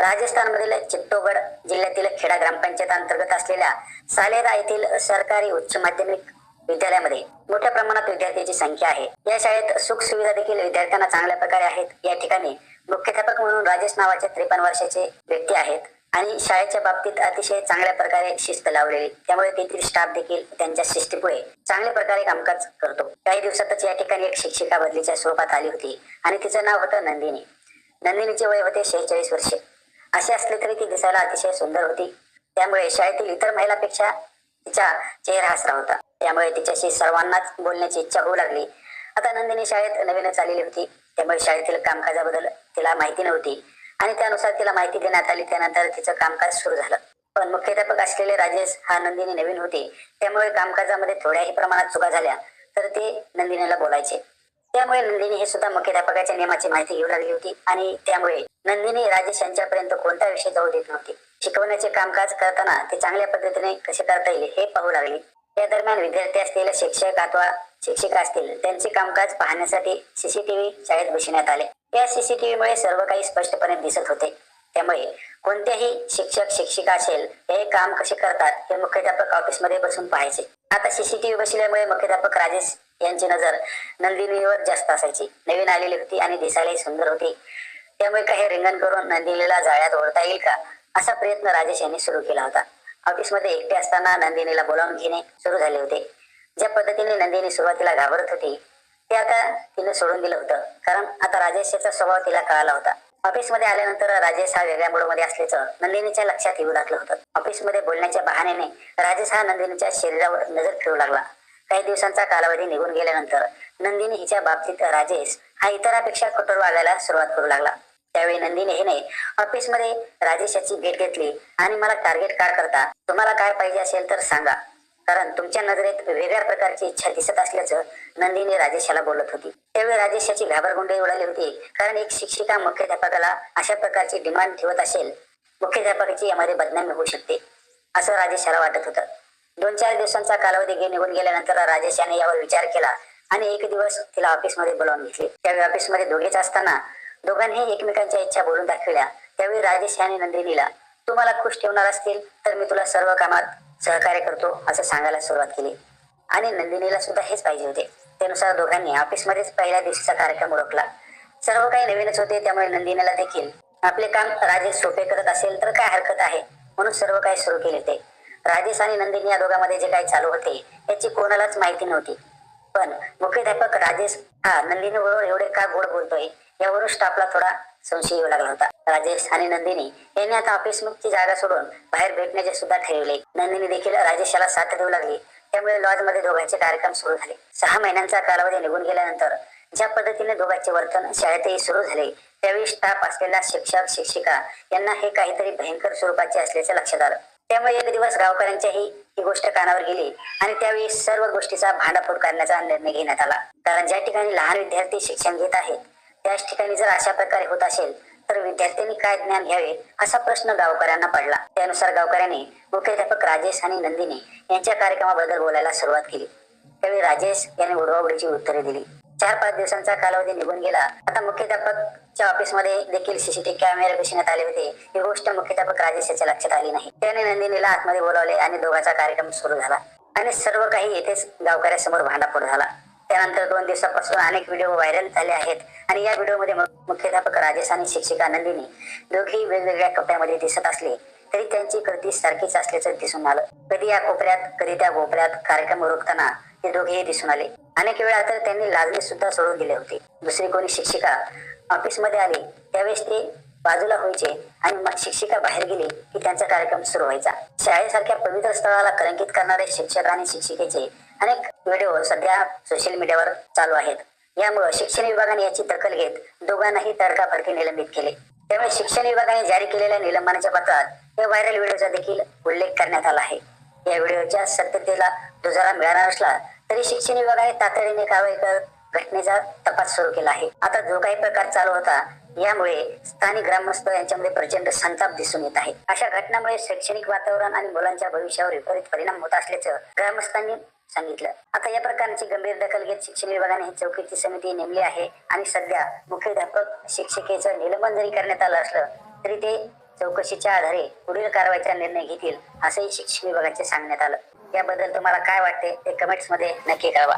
राजस्थानमधील चित्तोगड जिल्ह्यातील खेडा ग्रामपंचायत अंतर्गत असलेल्या सालेरा येथील सरकारी उच्च माध्यमिक विद्यालयामध्ये मोठ्या प्रमाणात विद्यार्थ्यांची संख्या आहे. या शाळेत सुख सुविधा देखील विद्यार्थ्यांना चांगल्या प्रकारे आहेत. या ठिकाणी मुख्याध्यापक म्हणून राजेश नावाचे त्रेपन्न वर्षाचे व्यक्ती आहेत आणि शाळेच्या बाबतीत अतिशय चांगल्या प्रकारे शिस्त लावलेली. त्यामुळे तेथील स्टाफ देखील त्यांच्या शिस्तीपुळे चांगल्या प्रकारे कामकाज करतो. काही दिवसातच या ठिकाणी एक शिक्षिका बदलीच्या स्वरूपात आली होती आणि तिचं नाव होतं नंदिनी. नंदिनीचे वय होते शेहेचाळीस वर्षे. अशी असली तरी ती दिसायला अतिशय सुंदर होती. त्यामुळे शाळेतील इतर महिलापेक्षा तिचा चेहरा हसरा होता. त्यामुळे तिच्याशी सर्वांनाच बोलण्याची इच्छा होऊ लागली. आता नंदिनी शाळेत नवीनच आलेली होती. त्यामुळे शाळेतील कामकाजाबद्दल तिला माहिती नव्हती. आणि त्यानुसार तिला माहिती देण्यात आली. त्यानंतर तिचं कामकाज सुरू झालं. पण मुख्याध्यापक असलेले राजेश हा नंदिनी नवीन होते. त्यामुळे कामकाजामध्ये थोड्याही प्रमाणात चुका झाल्या. तर ते नंदिनीला बोलायचे. त्यामुळे नंदिनी हे सुद्धा मुख्याध्यापकाच्या नियमाची माहिती घेऊ लागली होती आणि त्यामुळे नंदिनी राजेश यांच्यापर्यंत कोणता विषय जाऊ देत नव्हती. शिकवण्याचे कामकाज करताना ते चांगल्या पद्धतीने कसे करता येईल हे पाहू लागली. या दरम्यान विद्यार्थी असतील शिक्षक अथवा शिक्षिका असतील त्यांचे कामकाज पाहण्यासाठी सीसीटीव्ही शाळेत बसवण्यात आले. या सीसीटीव्ही मुळे सर्व काही स्पष्टपणे दिसत होते. त्यामुळे कोणत्याही शिक्षक शिक्षिका असेल हे काम कसे करतात हे मुख्याध्यापक ऑफिसमध्ये बसून पाहायचे. आता सीसीटीव्ही बसल्यामुळे मुख्याध्यापक राजेश यांची नजर नंदिनीवर जास्त असायची. नवीन आलेली होती आणि दिसायलाही सुंदर होती. त्यामुळे काही रिंगण करून नंदिनीला जाळ्यात ओढता येईल का? असा प्रयत्न राजेश यांनी सुरू केला होता. ऑफिसमध्ये एकटे असताना नंदिनीला बोलावून घेणे सुरू झाले होते. ज्या पद्धतीने नंदिनी सुरुवातीला घाबरत होती ते आता तिने सोडून दिलं होतं. कारण आता राजेश याचा स्वभाव तिला कळाला होता. ऑफिसमध्ये आल्यानंतर राजेश हा वेगळ्या मूडमध्ये असल्याचं नंदिनीच्या लक्षात येऊ लागलं होतं. ऑफिसमध्ये बोलण्याच्या बहाण्याने राजेश हा नंदिनीच्या शरीरावर नजर फिरू लागला. काही दिवसांचा कालावधी निघून गेल्यानंतर नंदिनी हिच्या बाबतीत राजेश हा इतरांपेक्षा कठोर वागायला सुरुवात करू लागला. त्यावेळी नंदिनी हिने ऑफिसमध्ये राजेश याची भेट घेतली आणि मला टार्गेट काय करता तुम्हाला काय पाहिजे असेल तर सांगा. कारण तुमच्या नजरेत वेगळ्या प्रकारची इच्छा दिसत असल्याचं नंदिनी राजेशाला बोलत होती. त्यावेळी राजेश याची घाबरगुंडी उडाली होती. कारण एक शिक्षिका मुख्याध्यापकाला अशा प्रकारची डिमांड ठेवत असेल मुख्याध्यापकाची यामध्ये बदनामी होऊ शकते असं राजेशाला वाटत होतं. दोन चार दिवसांचा कालावधी गे निघून गेल्यानंतर राजेश याने यावर विचार केला आणि एक दिवस तिला ऑफिसमध्ये बोलावून घेतले. त्यावेळी ऑफिसमध्ये दोघेच असताना दोघांनी एकमेकांच्या इच्छा बोलून दाखविल्या. त्यावेळी राजेश याने नंदिनीला तू मला खुश ठेवणार असतील तर मी तुला सर्व कामात सहकार्य करतो असं सांगायला सुरुवात केली. आणि नंदिनीला सुद्धा हेच पाहिजे होते. त्यानुसार दोघांनी ऑफिसमध्येच पहिल्या दिवशीचा कार्यक्रम ओळखला. सर्व काही नवीनच होते त्यामुळे नंदिनीला देखील आपले काम राजेश सोपे करत असेल तर काय हरकत आहे? म्हणून सर्व काही सुरू केले ते. राजेश आणि नंदिनी या दोघांमध्ये जे काही चालू होते याची कोणालाच माहिती नव्हती. पण मुख्याध्यापक राजेश हा नंदिनीबरोबर एवढे का गोड बोलतोय यावरून स्टाफला थोडा संशय येऊ लागला होता. राजेश आणि नंदिनी यांनी आता ऑफिस मुक्ती जागा सोडून बाहेर भेटण्याचे सुद्धा ठरविले. नंदिनी देखील राजेशाला साथ देऊ लागली. त्यामुळे लॉजमध्ये दोघांचे कार्यक्रम सुरू झाले. सहा महिन्यांचा कालावधी निघून गेल्यानंतर ज्या पद्धतीने दोघांचे वर्तन शाळेतही सुरू झाले त्यावेळी स्टाफ असलेल्या शिक्षक शिक्षिका यांना हे काहीतरी भयंकर स्वरूपाचे असल्याचे लक्षात आलं. त्यामुळे एक दिवस गावकऱ्यांच्याही ही गोष्ट कानावर गेली आणि त्यावेळी सर्व गोष्टीचा भांडाफोड करण्याचा निर्णय घेण्यात आला. कारण ज्या ठिकाणी लहान विद्यार्थी शिक्षण घेत आहेत त्याच ठिकाणी जर अशा प्रकारे होत असेल तर विद्यार्थ्यांनी काय ज्ञान घ्यावे असा प्रश्न गावकऱ्यांना पडला. त्यानुसार गावकऱ्यांनी मुख्याध्यापक राजेश आणि नंदिनी यांच्या कार्यक्रमाबद्दल बोलायला सुरुवात केली. त्यावेळी राजेश यांनी उडवाउडीची उत्तरे दिली. चार पाच दिवसांचा कालावधी निघून गेला. आता मुख्याध्यापकच्या ऑफिसमध्ये देखील सीसीटीव्ही कॅमेरे बसवण्यात आले होते. ही गोष्ट मुख्याध्यापक राजेश याच्या लक्षात आली नाही. त्याने नंदिनीला आतमध्ये बोलावले आणि दोघांचा कार्यक्रम सुरू झाला. आणि सर्व काही येथेच गावकऱ्यासमोर भांडाफोड झाला. त्यानंतर दोन दिवसापासून अनेक व्हिडिओ व्हायरल झाले आहेत. आणि या व्हिडिओमध्ये मुख्याध्यापक राजेश आणि शिक्षिका नंदिनी दोघेही वेगवेगळ्या कपड्यामध्ये दिसत असले तरी त्यांची कृती सारखीच असल्याचं दिसून आलं. कधी या कोपऱ्यात कधी त्या कोपऱ्यात कार्यक्रम रोखताना ते दोघेही दिसून आले. अनेक वेळा तर त्यांनी लाजणे सुद्धा सोडून दिले होते. दुसरी कोणी शिक्षिका ऑफिसमध्ये आली त्यावेळेस ते बाजूला व्हायचे आणि मग शिक्षिका बाहेर गेली की त्यांचा कार्यक्रम सुरू व्हायचा. शाळेसारख्या पवित्र स्थळाला कलंकित करणारे शिक्षक आणि शिक्षिकेचे अनेक व्हिडिओ सध्या सोशल मीडियावर चालू आहेत. यामुळे शिक्षण विभागाने याची दखल घेत दोघांनाही तडकाफडकी निलंबित केले. त्यामुळे शिक्षण विभागाने जारी केलेल्या निलंबनाच्या पत्रात या व्हायरल व्हिडिओचा देखील उल्लेख करण्यात आला आहे. या व्हिडिओच्या सत्यतेला दुजारा मिळाला नसला तरी शिक्षण विभागाने तातडीने कारवाई करत घटनेचा तपास सुरू केला आहे. आता जो काही प्रकार चालू होता यामुळे स्थानिक ग्रामस्थ यांच्यामध्ये प्रचंड संताप दिसून येत आहे. अशा घटनामुळे शैक्षणिक वातावरण आणि मुलांच्या भविष्यावर विपरीत परिणाम होत असल्याचं ग्रामस्थांनी सांगितलं. आता या प्रकारची गंभीर दखल घेत शिक्षण विभागाने ही चौकशी समिती नेमली आहे आणि सध्या मुख्याध्यापक शिक्षिकेचं निलंबन जरी करण्यात आलं असलं तरी ते चौकशीच्या आधारे पुढील कारवाईचा निर्णय घेतील असंही शिक्षण विभागाचे सांगण्यात आलं. याबद्दल तुम्हाला काय वाटते ते कमेंट्समध्ये नक्की कळवा.